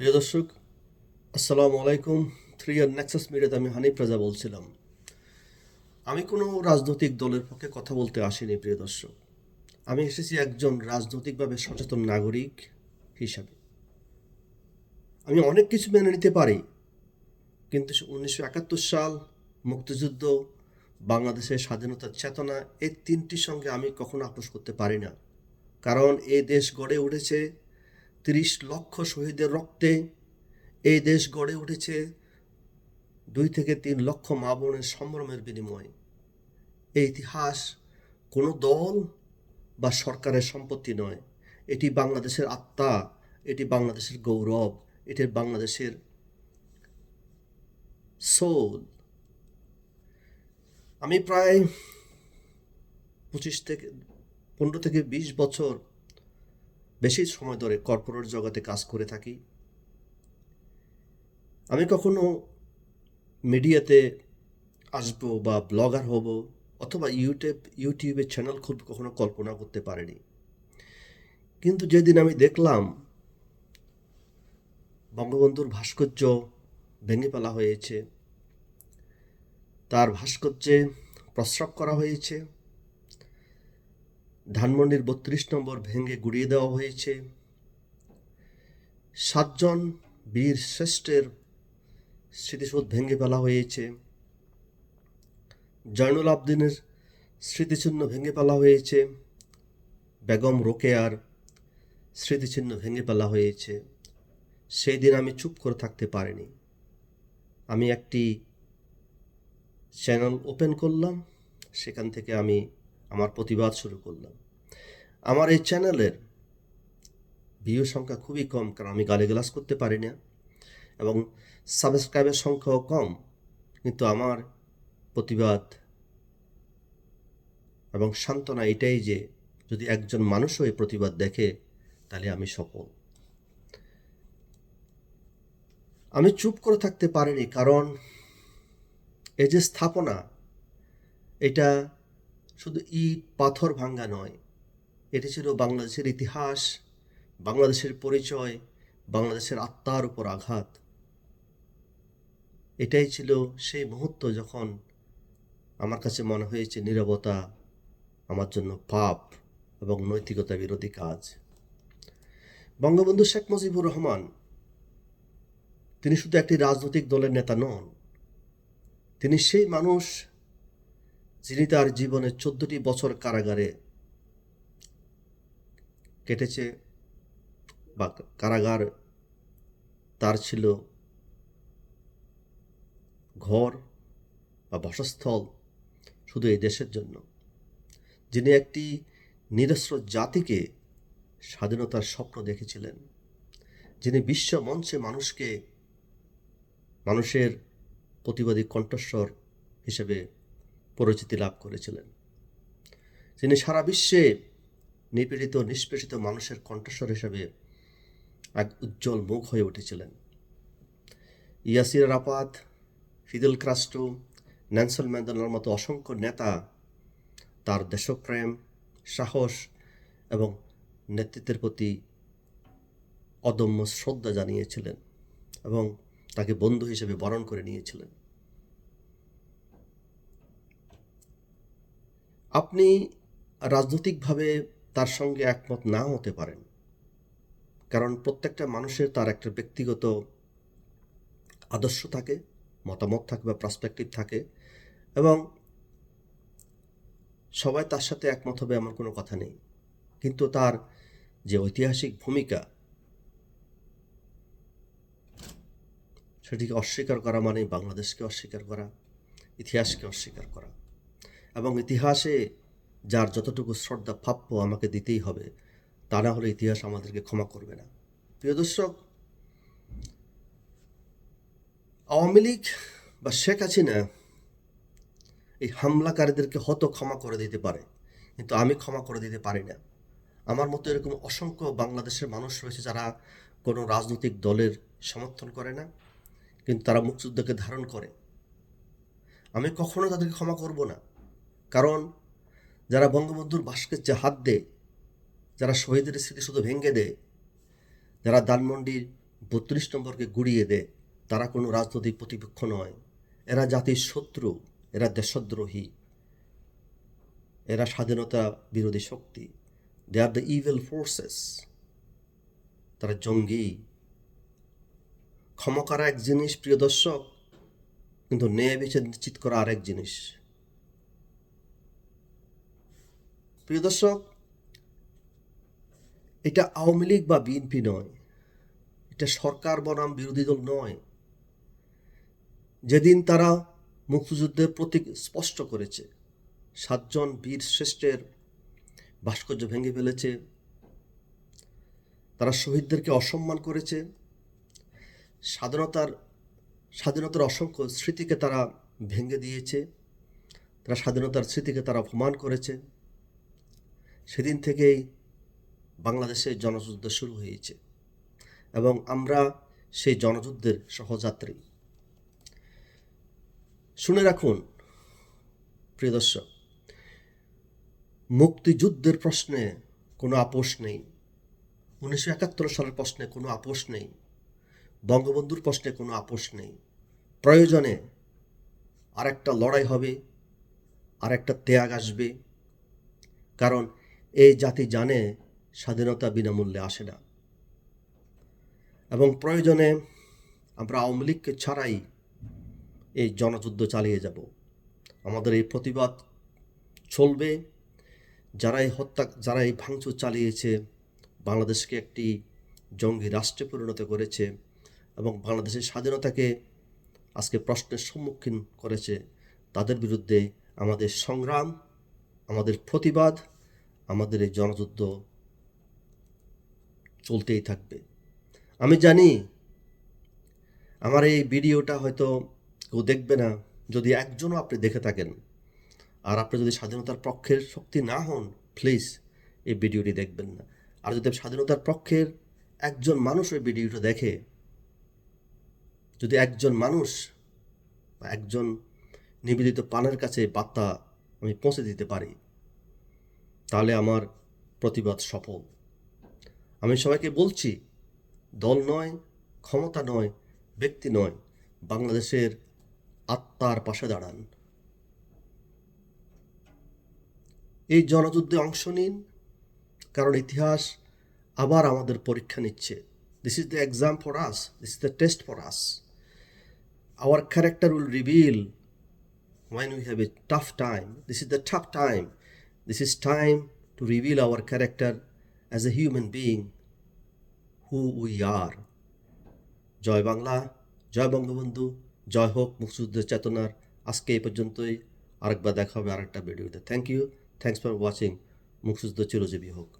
প্রিয় দর্শক, আসসালামু আলাইকুম। থ্রি আর নেক্সাস মিডিয়াতে আমি হানিফ রাজা বলছিলাম। আমি কোনো রাজনৈতিক দলের পক্ষে কথা বলতে আসিনি, প্রিয় দর্শক। আমি এসেছি একজন রাজনৈতিকভাবে সচেতন নাগরিক হিসাবে। আমি অনেক কিছু মেনে নিতে পারি, কিন্তু উনিশশো একাত্তর সাল মুক্তিযুদ্ধ বাংলাদেশের স্বাধীনতার চেতনা, এই তিনটির সঙ্গে আমি কখনো আপোষ করতে পারি না। কারণ এই দেশ গড়ে উঠেছে তিরিশ লক্ষ শহীদের রক্তে এই দেশ গড়ে উঠেছে দুই থেকে তিন লক্ষ মা বোনের সম্ভ্রমের বিনিময়ে। এই ইতিহাস কোনো দল বা সরকারের সম্পত্তি নয়। এটি বাংলাদেশের আত্মা, এটি বাংলাদেশের গৌরব, এটি বাংলাদেশের সোল। আমি প্রায় পঁচিশ থেকে পনেরো থেকে বিশ বছর বেশি সময় ধরে কর্পোরেট জগতে কাজ করে থাকি। আমি কখনো মিডিয়াতে আসব বা ব্লগার হব অথবা ইউটিউব, ইউটিউবে চ্যানেল খুব কখনো কল্পনা করতে পারিনি। কিন্তু যেদিন আমি দেখলাম বঙ্গবন্ধুর ভাস্কর্য ভেঙে ফেলা হয়েছে, তার ভাস্কর্যে প্রস্রাব করা হয়েছে ধানমন্ডির বত্রিশ নম্বর ভেঙে গুড়িয়ে দেওয়া হয়েছে। সাতজন বীর শ্রেষ্ঠের স্মৃতিসৌধ ভেঙে ফেলা হয়েছে। জয়নুল আবদিনের স্মৃতিচিহ্ন ভেঙে ফেলা হয়েছে। বেগম রোকেয়ার স্মৃতিচিহ্ন ভেঙে ফেলা হয়েছে। সেই দিন আমি চুপ করে থাকতে পারিনি। আমি একটি চ্যানেল ওপেন করলাম। সেখান থেকে আমি আমার প্রতিবাদ শুরু করলাম। আমার এই চ্যানেলের ভিউ সংখ্যা খুবই কম, কারণ আমি গালিগালাজ করতে পারি না এবং সাবস্ক্রাইবের সংখ্যাও কম। কিন্তু আমার প্রতিবাদ এবং সান্ত্বনা এটাই যে, যদি একজন মানুষও এই প্রতিবাদ দেখে, তাহলে আমি সফল। আমি চুপ করে থাকতে পারিনি, কারণ এই যে স্থাপনা, এটা শুধু ইট, পাথর ভাঙ্গা নয়, এটি ছিল বাংলাদেশের ইতিহাস, বাংলাদেশের পরিচয়, বাংলাদেশের আত্মার উপর আঘাত। এটাই ছিল সেই মুহূর্ত যখন আমার কাছে মনে হয়েছে নীরবতা আমার জন্য পাপ এবং নৈতিকতা বিরোধী কাজ। বঙ্গবন্ধু শেখ মুজিবুর রহমান, তিনি শুধু একটি রাজনৈতিক দলের নেতা নন, তিনি সেই মানুষ যিনি তার জীবনের চোদ্দটি বছর কারাগারে কেটেছে বা কারাগার, তার ছিল ঘর বা বাসস্থল শুধু এই দেশের জন্য। যিনি একটি নিরস্ত্র জাতিকে স্বাধীনতার স্বপ্ন দেখেছিলেন, যিনি বিশ্ব মঞ্চে মানুষকে মানুষের প্রতিবাদী কণ্ঠস্বর হিসেবে পরিচিতি লাভ করেছিলেন। তিনি সারা বিশ্বে নিপীড়িত, নিষ্পেষিত মানুষের কণ্ঠস্বর হিসেবে এক উজ্জ্বল মুখ হয়ে উঠেছিলেন। Yasser Arafat Fidel Castro Nelson ম্যান্ডেলার মতো অসংখ্য নেতা তার দেশপ্রেম, সাহস এবং নেতৃত্বের প্রতি অদম্য শ্রদ্ধা জানিয়েছিলেন এবং তাকে বন্ধু হিসেবে বরণ করে নিয়েছিলেন। আপনি রাজনৈতিকভাবে তার সঙ্গে একমত না হতে পারেন। কারণ প্রত্যেকটা মানুষের তার একটা ব্যক্তিগত আদর্শ থাকে, মতামত থাকে বা পার্সপেক্টিভ থাকে এবং সবাই তার সাথে একমত হবে এমন কোনো কথা নেই। কিন্তু তার যে ঐতিহাসিক ভূমিকা সেটিকে অস্বীকার করা মানে বাংলাদেশকে অস্বীকার করা, ইতিহাসকে অস্বীকার করা। এবং ইতিহাসে যার যতটুকু শ্রদ্ধা প্রাপ্য আমাকে দিতেই হবে, তা না হলে ইতিহাস আমাদেরকে ক্ষমা করবে না। প্রিয় দর্শক, আওয়ামী লীগ বা শেখ হাসিনা এই হামলাকারীদেরকে হয়তো ক্ষমা করে দিতে পারে, কিন্তু আমি ক্ষমা করে দিতে পারি না। আমার মতো এরকম অসংখ্য বাংলাদেশের মানুষ রয়েছে যারা কোনো রাজনৈতিক দলের সমর্থন করে না, কিন্তু তারা মুক্তিযুদ্ধকে ধারণ করে। আমি কখনো তাদেরকে ক্ষমা করব না। কারণ যারা বঙ্গবন্ধুর ভাস্কর্যে হাত দেয়, যারা শহীদের স্মৃতি শুধু ভেঙে দেয়, যারা ধানমন্ডির বত্রিশ নম্বরকে গুড়িয়ে দেয়, তারা কোনো রাজনৈতিক প্রতিপক্ষ নয়। এরা জাতির শত্রু, এরা দেশদ্রোহী, এরা স্বাধীনতা বিরোধী শক্তি। They are the evil forces তারা জঙ্গি। ক্ষমা করা এক জিনিস, প্রিয় দর্শক, কিন্তু ন্যায় বিচার নিশ্চিত করা আরেক জিনিস। প্রিয় দর্শক, এটা আওয়ামী লীগ বা বিএনপি নয়, এটা সরকার বনাম বিরোধী দল নয়। যেদিন তারা মুক্তিযুদ্ধের প্রতীক স্পষ্ট করেছে, সাতজন বীর শ্রেষ্ঠের ভাস্কর্য ভেঙে ফেলেছে, তারা শহীদদেরকে অসম্মান করেছে, স্বাধীনতার স্বাধীনতার অসংখ্য স্মৃতিকে তারা ভেঙে দিয়েছে, তারা স্বাধীনতার স্মৃতিকে তারা অপমান করেছে। সেদিন থেকেই বাংলাদেশে জনযুদ্ধ শুরু হয়েছে এবং আমরা সেই জনযুদ্ধের সহযাত্রী। শুনে রাখুন, প্রিয় দর্শক, মুক্তিযুদ্ধের প্রশ্নে কোনো আপোষ নেই। উনিশশো একাত্তর সালের প্রশ্নে কোনো আপোষ নেই। বঙ্গবন্ধুর প্রশ্নে কোনো আপোষ নেই। প্রয়োজনে আরেকটা লড়াই হবে, আরেকটা ত্যাগ আসবে। কারণ এই জাতি জানে স্বাধীনতা বিনামূল্যে আসে না। এবং প্রয়োজনে আমরা আওয়ামী লীগকে ছাড়াই এই জনযুদ্ধ চালিয়ে যাব। আমাদের এই প্রতিবাদ চলবে। যারা এই হত্যা যারা এই ভাঙচুর চালিয়েছে, বাংলাদেশকে একটি জঙ্গি রাষ্ট্রে পরিণত করেছে এবং বাংলাদেশের স্বাধীনতাকে আজকে প্রশ্নের সম্মুখীন করেছে, তাদের বিরুদ্ধে আমাদের সংগ্রাম, আমাদের প্রতিবাদ আমাদের এই জনযুদ্ধ চলতেই থাকবে। আমি জানি আমার এই ভিডিওটা হয়তো কেউ দেখবে না, যদি একজনও আপনি দেখে থাকেন। আর আপনি যদি স্বাধীনতার পক্ষের শক্তি না হন প্লিজ এই ভিডিওটি দেখবেন না। আর যদি স্বাধীনতার পক্ষের একজন মানুষ ওই ভিডিওটা দেখে, যদি একজন মানুষ একজন নিবেদিত পানের কাছে বার্তা আমি পৌঁছে দিতে পারি তাহলে আমার প্রতিবাদ সফল। আমি সবাইকে বলছি, দল নয়, ক্ষমতা নয়, ব্যক্তি নয়, বাংলাদেশের আত্মার পাশে দাঁড়ান। এই জনযুদ্ধে অংশ নিন, কারণ ইতিহাস আবার আমাদের পরীক্ষা নিচ্ছে। This is the exam for us this is the test for us our character will reveal when we have a tough time This is the tough time. This is time to reveal our character as a human being, who we are. জয় বাংলা জয় বঙ্গবন্ধু জয় হোক মুক্তিযুদ্ধের চেতনার। আজকে এই পর্যন্তই। আরেকবার দেখা হবে আরেকটা ভিডিওতে। Thank you thanks for watching মুক্তিযুদ্ধ চিরজীবী হোক।